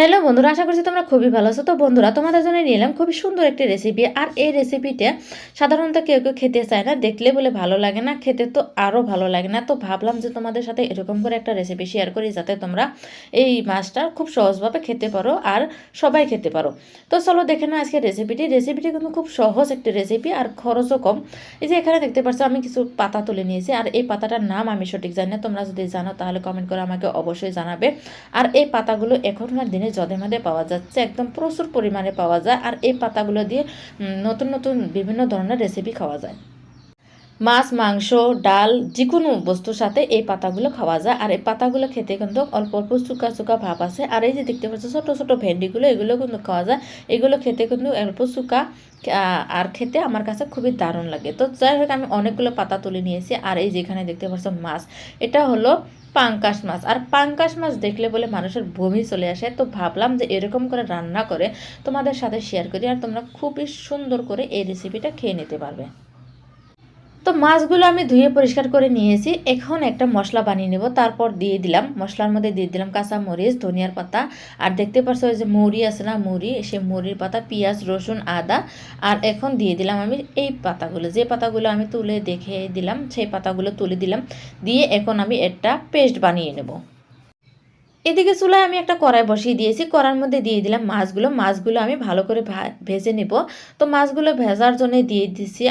Hello বন্ধুরা, আশা করছি তোমরা খুবই ভালো আছো। তো বন্ধুরা, তোমাদের জন্য নিয়ে এলাম খুবই সুন্দর একটি রেসিপি আর এই রেসিপিটা সাধারণত কেউ কেউ খেতে চায় না, দেখলে বলে ভালো লাগে না, খেতে তো আরও ভালো লাগে না। তো ভাবলাম যে তোমাদের সাথে এরকম করে একটা রেসিপি শেয়ার করি, যাতে তোমরা এই মাছটা খুব সহজভাবে খেতে পারো আর সবাই খেতে পারো। তো চলো দেখে নাও আজকে রেসিপিটি রেসিপিটি কিন্তু খুব সহজ একটি রেসিপি আর খরচও কম। এই যে এখানে দেখতে পাচ্ছ আমি কিছু পাতা তুলে নিয়েছি, আর এই পাতাটার নাম আমি সঠিক জানি না, তোমরা যদি জানো তাহলে কমেন্ট করে আমাকে অবশ্যই জানাবে। আর এই পাতাগুলো এখনকার দিনে জদে মাদে পাওয়া যাচ্ছে, একদম প্রচুর পরিমাণে পাওয়া যায়। আর এই পাতাগুলো দিয়ে নতুন নতুন বিভিন্ন ধরনের রেসিপি খাওয়া যায়। মাছ মাংস ডাল যে কোনো বস্তুর সাথে এই পাতাগুলো খাওয়া যায়। আর এই পাতাগুলো খেতে কিন্তু অল্প অল্প চুকা চুকা ভাব আছে। আর এই যে দেখতে পাচ্ছ ছোটো ছোটো ভেন্ডিগুলো এগুলো কিন্তু খাওয়া যায়। এগুলো খেতে কিন্তু অল্প আহ, আর খেতে আমার কাছে খুবই দারুণ লাগে। তো যাই হোক আমি অনেকগুলো পাতা তুলে নিয়েছি আর এই যেখানে দেখতে পাচ্ছ মাছ এটা হলো পাঙ্কাশ মাছ। আর পাঙ্কাশ মাছ দেখলে বলে মানুষের বমি চলে আসে। তো ভাবলাম যে এরকম করে রান্না করে তোমাদের সাথে শেয়ার করি। আর তোমরা খুবই সুন্দর করে এই রেসিপিটা খেয়ে নিতে পারবে। তো মাছগুলো আমি ধুয়ে পরিষ্কার করে নিয়েছি। এখন একটা মশলা বানিয়ে নেব। তারপর দিয়ে দিলাম, মশলার মধ্যে দিয়ে দিলাম কাঁচা মরিচ, ধনিয়ার পাতা। আর দেখতে পাচ্ছ ওই যে মুড়ি আছে না, মুড়ি? সে মুড়ির পাতা, পেঁয়াজ, রসুন, আদা। আর এখন দিয়ে দিলাম আমি এই পাতাগুলো। যে পাতাগুলো আমি তুলে দেখে দিলাম, সেই পাতাগুলো তুলে দিলাম। দিয়ে এখন আমি একটা পেস্ট বানিয়ে নেব। এদিকে চুলায় আমি একটা কড়াই বসিয়ে দিয়েছি। কড়ার মধ্যে দিয়ে দিলাম মাছগুলো। মাছগুলো আমি ভালো করে ভেজে নেব। তো মাছগুলো ভেজার জন্য দিয়ে দিচ্ছি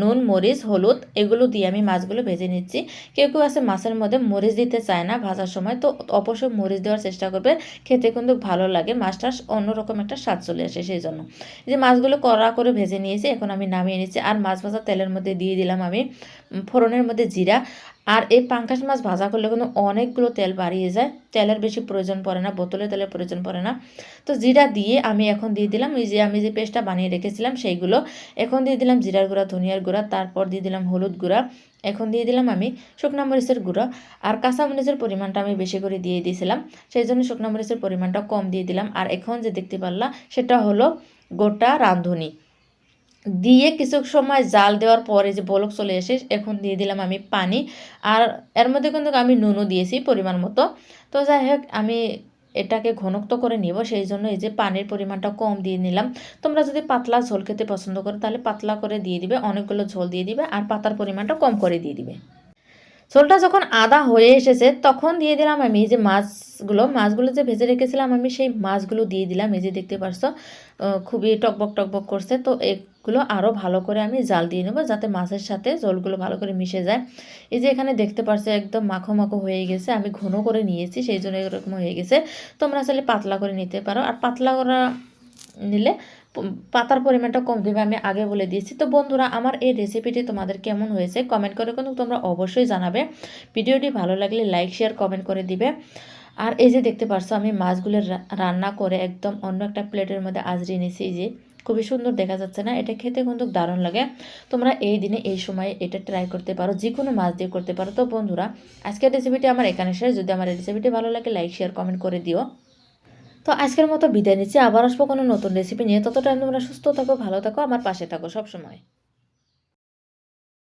নুন, মরিচ, হলুদ, এগুলো দিয়ে আমি মাছগুলো ভেজে নিচ্ছি। কেউ কেউ আছে মাছের মধ্যে মরিচ দিতে চায় না ভাজার সময়। তো অবশ্যই মরিচ দেওয়ার চেষ্টা করবে খেতে কিন্তু ভালো লাগে। মাছটা অন্যরকম একটা স্বাদ চলে আসে সেই জন্য। যে মাছগুলো কড়া করে ভেজে নিয়েছি, এখন আমি নামিয়ে নিচ্ছি। আর মাছ ভাজা তেলের মধ্যে দিয়ে দিলাম আমি ফোড়নের মধ্যে জিরা। আর এই পাঙ্কাশ মাছ ভাজা করলে কিন্তু অনেকগুলো তেল বাড়িয়ে যায়। তেলের বেশি প্রয়োজন পড়ে না, বোতলে তেলের প্রয়োজন পড়ে না। তো জিরা দিয়ে আমি এখন দিয়ে দিলাম, এই যে আমি যে পেস্টটা বানিয়ে রেখেছিলাম সেইগুলো। এখন দিয়ে দিলাম জিরার গুঁড়া, ধনিয়ার গুঁড়া, তারপর দিয়ে দিলাম হলুদ গুঁড়া। এখন দিয়ে দিলাম আমি শুকনো মরিচের গুঁড়ো। আর কাঁচা মরিচের পরিমাণটা আমি বেশি করে দিয়ে দিয়েছিলাম, সেই জন্য শুকনো মরিচের পরিমাণটা কম দিয়ে দিলাম। আর এখন যে দেখতে পারলাম সেটা হলো গোটা রাঁধুনি। দিয়ে কিছু সময় জাল দেওয়ার পরে যে বলক চলে এসে এখন দিয়ে দিলাম আমি পানি। আর এর মধ্যে কিন্তু আমি নুনও দিয়েছি পরিমাণ মতো। তো যাই হোক, আমি এটাকে ঘনক্ত করে নিব, সেই জন্য এই যে পানির পরিমাণটা কম দিয়ে নিলাম। তোমরা যদি পাতলা ঝোল খেতে পছন্দ করো, তাহলে পাতলা করে দিয়ে দিবে, অনেকগুলো ঝোল দিয়ে দিবে, আর পাতার পরিমাণটা কম করে দিয়ে দিবে। ঝোলটা যখন আদা হয়ে এসেছে, তখন দিয়ে দিলাম আমি এই যে মাছগুলো। মাছগুলো যে ভেজে রেখেছিলাম আমি, সেই মাছগুলো দিয়ে দিলাম। এই যে দেখতে পারছ খুবই টকবক টকবক করছে। তো এগুলো আরও ভালো করে আমি জাল দিয়ে নেব যাতে মাছের সাথে জলগুলো ভালো করে মিশে যায়। এই যে এখানে দেখতে পারছ একদম মাখো মাখো হয়ে গেছে, আমি ঘন করে নিয়েছি, সেই জন্য এরকম হয়ে গেছে। তোমরা আসলে পাতলা করে নিতে পারো। আর পাতলা করা নিলে পাতার পরিমাণটা কম দেবে, আমি আগে বলে দিয়েছি। তো বন্ধুরা, আমার এই রেসিপিটি তোমাদের কেমন হয়েছে? কমেন্ট করে কিন্তু তোমরা অবশ্যই জানাবে। ভিডিওটি ভালো লাগলে লাইক শেয়ার কমেন্ট করে দিবে। আর এই যে দেখতে পারছ, আমি মাছগুলো রান্না করে একদম অন্য একটা প্লেটের মধ্যে আজরিয়ে নিয়েছি। যে খুবই সুন্দর দেখা যাচ্ছে না? এটা খেতে কিন্তু দারুণ লাগে। তোমরা এই দিনে, এই সময়ে এটা ট্রাই করতে পারো যে কোনো মাছ দিয়ে করতে পারো। তো বন্ধুরা, আজকের রেসিপিটি আমার এখানে শেষ। যদি আমার রেসিপিটি ভালো লাগে লাইক শেয়ার কমেন্ট করে দিও। তো আজকের মতো বিদায় নিচ্ছি। আবার আসব কোনো নতুন রেসিপি নিয়ে। তত টাইম তোমরা সুস্থ থাকো, ভালো থাকো, আমার পাশে থাকো সবসময়।